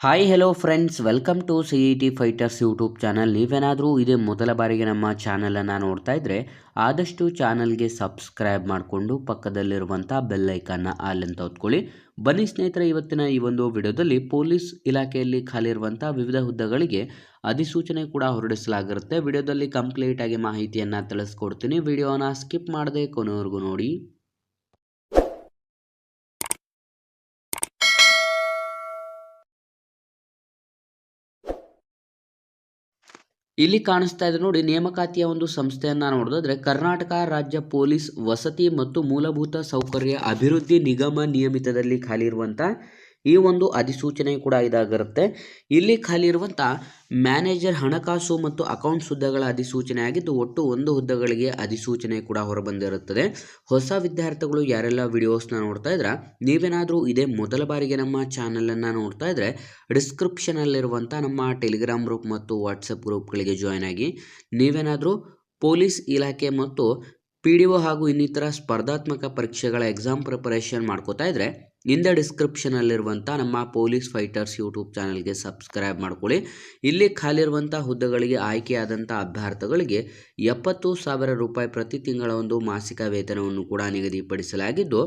Hi hello friends welcome to C E T fighters YouTube channel ನೀವೇನಾದರೂ ಇದೇ ಮೊದಲ ಬಾರಿಗೆ ನಮ್ಮ ಚಾನಲನ್ನು ನೋಡ್ತಾ ಇದ್ದರೆ ಆದಷ್ಟು ಚಾನಲ್ಗೆ ಸಬ್ಸ್ಕ್ರೈಬ್ ಮಾಡಿಕೊಂಡು ಪಕ್ಕದಲ್ಲಿರುವಂಥ ಆಲ್ ಅಂತ ಹೊತ್ಕೊಳ್ಳಿ. ಬನ್ನಿ ಸ್ನೇಹಿತರೆ, ಇವತ್ತಿನ ಈ ಒಂದು ವಿಡಿಯೋದಲ್ಲಿ ಪೊಲೀಸ್ ಇಲಾಖೆಯಲ್ಲಿ ಖಾಲಿ ಇರುವಂಥ ವಿವಿಧ ಹುದ್ದೆಗಳಿಗೆ ಅಧಿಸೂಚನೆ ಕೂಡ ಹೊರಡಿಸಲಾಗಿರುತ್ತೆ. ವಿಡಿಯೋದಲ್ಲಿ ಕಂಪ್ಲೀಟಾಗಿ ಮಾಹಿತಿಯನ್ನು ತಿಳಿಸ್ಕೊಡ್ತೀನಿ. ವಿಡಿಯೋನ ಸ್ಕಿಪ್ ಮಾಡದೆ ಕೊನೆಯವರೆಗೂ ನೋಡಿ. ಇಲ್ಲಿ ಕಾಣಿಸ್ತಾ ಇದೆ ನೋಡಿ, ನೇಮಕಾತಿಯ ಒಂದು ಸಂಸ್ಥೆಯನ್ನ ನೋಡೋದಾದ್ರೆ ಕರ್ನಾಟಕ ರಾಜ್ಯ ಪೊಲೀಸ್ ವಸತಿ ಮತ್ತು ಮೂಲಭೂತ ಸೌಕರ್ಯ ಅಭಿವೃದ್ಧಿ ನಿಗಮ ನಿಯಮಿತದಲ್ಲಿ ಖಾಲಿ ಇರುವಂತ ಈ ಒಂದು ಅಧಿಸೂಚನೆ ಕೂಡ ಇದಾಗಿರುತ್ತೆ. ಇಲ್ಲಿ ಖಾಲಿ ಇರುವಂತ ಮ್ಯಾನೇಜರ್ ಹಣಕಾಸು ಮತ್ತು ಅಕೌಂಟ್ಸ್ ಹುದ್ದೆಗಳ ಅಧಿಸೂಚನೆ ಆಗಿದ್ದು ಒಟ್ಟು ಒಂದು ಹುದ್ದೆಗಳಿಗೆ ಅಧಿಸೂಚನೆ ಕೂಡ ಹೊರಬಂದಿರುತ್ತದೆ. ಹೊಸ ವಿದ್ಯಾರ್ಥಿಗಳು ಯಾರೆಲ್ಲ ವಿಡಿಯೋಸ್ನ ನೋಡ್ತಾ ಇದ್ರ, ನೀವೇನಾದರೂ ಇದೇ ಮೊದಲ ಬಾರಿಗೆ ನಮ್ಮ ಚಾನಲನ್ನು ನೋಡ್ತಾ ಇದ್ರೆ ಡಿಸ್ಕ್ರಿಪ್ಷನಲ್ಲಿರುವಂಥ ನಮ್ಮ ಟೆಲಿಗ್ರಾಮ್ ಗ್ರೂಪ್ ಮತ್ತು ವಾಟ್ಸಪ್ ಗ್ರೂಪ್ಗಳಿಗೆ ಜಾಯ್ನ್ ಆಗಿ, ನೀವೇನಾದರೂ ಪೊಲೀಸ್ ಇಲಾಖೆ ಮತ್ತು ಪಿ ಡಿ ಒ ಹಾಗೂ ಇನ್ನಿತರ ಸ್ಪರ್ಧಾತ್ಮಕ ಪರೀಕ್ಷೆಗಳ ಎಕ್ಸಾಮ್ ಪ್ರಿಪರೇಷನ್ ಮಾಡ್ಕೋತಾ ಇದ್ರೆ ಇಂದ ಡಿಸ್ಕ್ರಿಪ್ಷನಲ್ಲಿರುವಂಥ ನಮ್ಮ ಪೊಲೀಸ್ ಫೈಟರ್ಸ್ ಯೂಟ್ಯೂಬ್ ಚಾನಲ್ಗೆ ಸಬ್ಸ್ಕ್ರೈಬ್ ಮಾಡ್ಕೊಳ್ಳಿ. ಇಲ್ಲಿ ಖಾಲಿರುವಂಥ ಹುದ್ದೆಗಳಿಗೆ ಆಯ್ಕೆಯಾದಂಥ ಅಭ್ಯರ್ಥಿಗಳಿಗೆ ಎಪ್ಪತ್ತು ಸಾವಿರ ರೂಪಾಯಿ ಪ್ರತಿ ತಿಂಗಳ ಒಂದು ಮಾಸಿಕ ವೇತನವನ್ನು ಕೂಡ ನಿಗದಿಪಡಿಸಲಾಗಿದ್ದು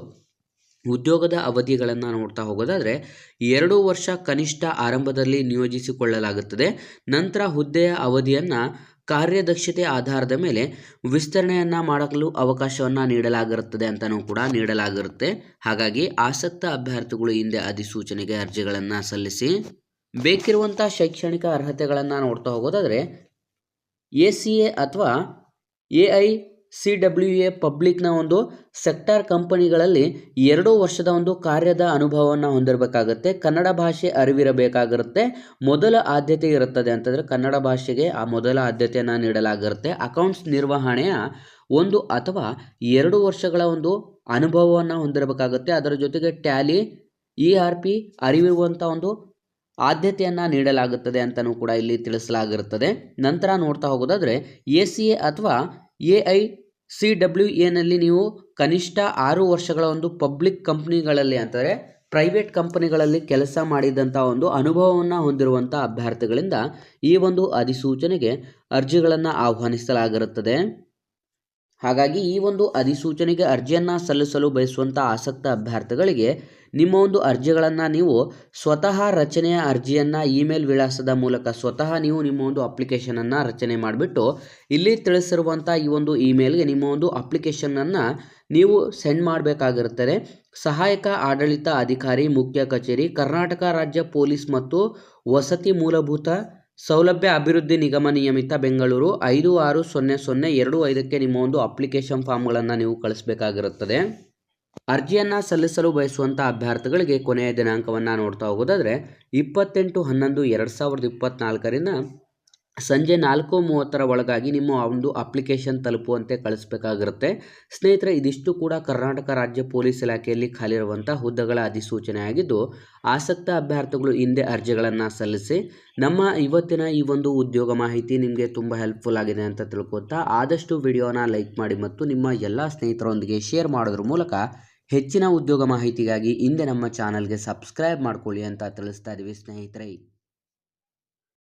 ಉದ್ಯೋಗದ ಅವಧಿಗಳನ್ನು ನೋಡ್ತಾ ಹೋಗೋದಾದರೆ ಎರಡು ವರ್ಷ ಕನಿಷ್ಠ ಆರಂಭದಲ್ಲಿ ನಿಯೋಜಿಸಿಕೊಳ್ಳಲಾಗುತ್ತದೆ. ನಂತರ ಹುದ್ದೆಯ ಅವಧಿಯನ್ನು ಕಾರ್ಯದಕ್ಷತೆ ಆಧಾರದ ಮೇಲೆ ವಿಸ್ತರಣೆಯನ್ನು ಮಾಡಲು ಅವಕಾಶವನ್ನು ನೀಡಲಾಗಿರುತ್ತದೆ ಅಂತಲೂ ಕೂಡ ನೀಡಲಾಗಿರುತ್ತೆ. ಹಾಗಾಗಿ ಆಸಕ್ತ ಅಭ್ಯರ್ಥಿಗಳು ಹಿಂದೆ ಅಧಿಸೂಚನೆಗೆ ಅರ್ಜಿಗಳನ್ನು ಸಲ್ಲಿಸಿ ಬೇಕಿರುವಂಥ ಶೈಕ್ಷಣಿಕ ಅರ್ಹತೆಗಳನ್ನು ನೋಡ್ತಾ ಹೋಗೋದಾದರೆ ಎ ಸಿ ಎ ಅಥವಾ A I C W A ಪಬ್ಲಿಕ್ನ ಒಂದು ಸೆಕ್ಟಾರ್ ಕಂಪನಿಗಳಲ್ಲಿ ಎರಡು ವರ್ಷದ ಒಂದು ಕಾರ್ಯದ ಅನುಭವವನ್ನು ಹೊಂದಿರಬೇಕಾಗತ್ತೆ. ಕನ್ನಡ ಭಾಷೆ ಅರಿವಿರಬೇಕಾಗಿರುತ್ತೆ ಮೊದಲ ಆದ್ಯತೆ ಇರುತ್ತದೆ ಅಂತಂದರೆ ಕನ್ನಡ ಭಾಷೆಗೆ ಆ ಮೊದಲ ಆದ್ಯತೆಯನ್ನು ನೀಡಲಾಗಿರುತ್ತೆ ಅಕೌಂಟ್ಸ್ ನಿರ್ವಹಣೆಯ ಒಂದು ಅಥವಾ ಎರಡು ವರ್ಷಗಳ ಒಂದು ಅನುಭವವನ್ನು ಹೊಂದಿರಬೇಕಾಗುತ್ತೆ. ಅದರ ಜೊತೆಗೆ ಟ್ಯಾಲಿ ಇ ಆರ್ ಪಿ ಅರಿವಿರುವಂಥ ಒಂದು ಆದ್ಯತೆಯನ್ನು ನೀಡಲಾಗುತ್ತದೆ ಅಂತಲೂ ಕೂಡ ಇಲ್ಲಿ ತಿಳಿಸಲಾಗಿರುತ್ತದೆ. ನಂತರ ನೋಡ್ತಾ ಹೋಗೋದಾದರೆ ಎ ಸಿ ಎ ಅಥವಾ ಎ ಐ ಸಿ ಡಬ್ಲ್ಯೂ ಎನಲ್ಲಿ ನೀವು ಕನಿಷ್ಠ ಆರು ವರ್ಷಗಳ ಒಂದು ಪಬ್ಲಿಕ್ ಕಂಪ್ನಿಗಳಲ್ಲಿ ಅಂತಂದರೆ ಪ್ರೈವೇಟ್ ಕಂಪನಿಗಳಲ್ಲಿ ಕೆಲಸ ಮಾಡಿದಂಥ ಒಂದು ಅನುಭವವನ್ನು ಹೊಂದಿರುವಂಥ ಅಭ್ಯರ್ಥಿಗಳಿಂದ ಈ ಒಂದು ಅಧಿಸೂಚನೆಗೆ ಅರ್ಜಿಗಳನ್ನು ಆಹ್ವಾನಿಸಲಾಗಿರುತ್ತದೆ. ಹಾಗಾಗಿ ಈ ಒಂದು ಅಧಿಸೂಚನೆಗೆ ಅರ್ಜಿಯನ್ನು ಸಲ್ಲಿಸಲು ಬಯಸುವಂಥ ಆಸಕ್ತ ಅಭ್ಯರ್ಥಿಗಳಿಗೆ ನಿಮ್ಮ ಒಂದು ಅರ್ಜಿಗಳನ್ನು ನೀವು ಸ್ವತಃ ರಚನೆಯ ಅರ್ಜಿಯನ್ನು ಇಮೇಲ್ ವಿಳಾಸದ ಮೂಲಕ ಸ್ವತಃ ನೀವು ನಿಮ್ಮ ಒಂದು ಅಪ್ಲಿಕೇಶನನ್ನು ರಚನೆ ಮಾಡಿಬಿಟ್ಟು ಇಲ್ಲಿ ತಿಳಿಸಿರುವಂಥ ಈ ಒಂದು ಇಮೇಲ್ಗೆ ನಿಮ್ಮ ಒಂದು ಅಪ್ಲಿಕೇಶನನ್ನು ನೀವು ಸೆಂಡ್ ಮಾಡಬೇಕಾಗಿರುತ್ತದೆ. ಸಹಾಯಕ ಆಡಳಿತ ಅಧಿಕಾರಿ, ಮುಖ್ಯ ಕಚೇರಿ, ಕರ್ನಾಟಕ ರಾಜ್ಯ ಪೊಲೀಸ್ ಮತ್ತು ವಸತಿ ಮೂಲಭೂತ ಸೌಲಭ್ಯ ಅಭಿವೃದ್ಧಿ ನಿಗಮ ನಿಯಮಿತ ಬೆಂಗಳೂರು ಐದು ಆರು ಸೊನ್ನೆ ಸೊನ್ನೆ ಎರಡು ಐದಕ್ಕೆ ನಿಮ್ಮ ಒಂದು ಅಪ್ಲಿಕೇಶನ್ ಫಾರ್ಮ್ಗಳನ್ನು ನೀವು ಕಳಿಸಬೇಕಾಗಿರುತ್ತದೆ. ಅರ್ಜಿಯನ್ನು ಸಲ್ಲಿಸಲು ಬಯಸುವಂಥ ಅಭ್ಯರ್ಥಿಗಳಿಗೆ ಕೊನೆಯ ದಿನಾಂಕವನ್ನು ನೋಡ್ತಾ ಹೋಗೋದಾದರೆ ಇಪ್ಪತ್ತೆಂಟು ಹನ್ನೊಂದು ಎರಡು ಸಾವಿರದ ಇಪ್ಪತ್ತ್ನಾಲ್ಕರಿಂದ ಸಂಜೆ ನಾಲ್ಕು ಮೂವತ್ತರ ಒಳಗಾಗಿ ನಿಮ್ಮ ಒಂದು ಅಪ್ಲಿಕೇಶನ್ ತಲುಪುವಂತೆ ಕಳಿಸ್ಬೇಕಾಗಿರುತ್ತೆ. ಸ್ನೇಹಿತರೆ, ಇದಿಷ್ಟು ಕೂಡ ಕರ್ನಾಟಕ ರಾಜ್ಯ ಪೊಲೀಸ್ ಇಲಾಖೆಯಲ್ಲಿ ಖಾಲಿರುವಂಥ ಹುದ್ದೆಗಳ ಅಧಿಸೂಚನೆಯಾಗಿದ್ದು, ಆಸಕ್ತ ಅಭ್ಯರ್ಥಿಗಳು ಹಿಂದೆ ಅರ್ಜಿಗಳನ್ನು ಸಲ್ಲಿಸಿ, ನಮ್ಮ ಇವತ್ತಿನ ಈ ಒಂದು ಉದ್ಯೋಗ ಮಾಹಿತಿ ನಿಮಗೆ ತುಂಬ ಹೆಲ್ಪ್ಫುಲ್ ಆಗಿದೆ ಅಂತ ತಿಳ್ಕೊತಾ, ಆದಷ್ಟು ವಿಡಿಯೋನ ಲೈಕ್ ಮಾಡಿ ಮತ್ತು ನಿಮ್ಮ ಎಲ್ಲ ಸ್ನೇಹಿತರೊಂದಿಗೆ ಶೇರ್ ಮಾಡೋದ್ರ ಮೂಲಕ ಹೆಚ್ಚಿನ ಉದ್ಯೋಗ ಮಾಹಿತಿಗಾಗಿ ಹಿಂದೆ ನಮ್ಮ ಚಾನಲ್ಗೆ ಸಬ್ಸ್ಕ್ರೈಬ್ ಮಾಡ್ಕೊಳ್ಳಿ ಅಂತ ತಿಳಿಸ್ತಾ ಇದ್ದೀವಿ ಸ್ನೇಹಿತರೆ.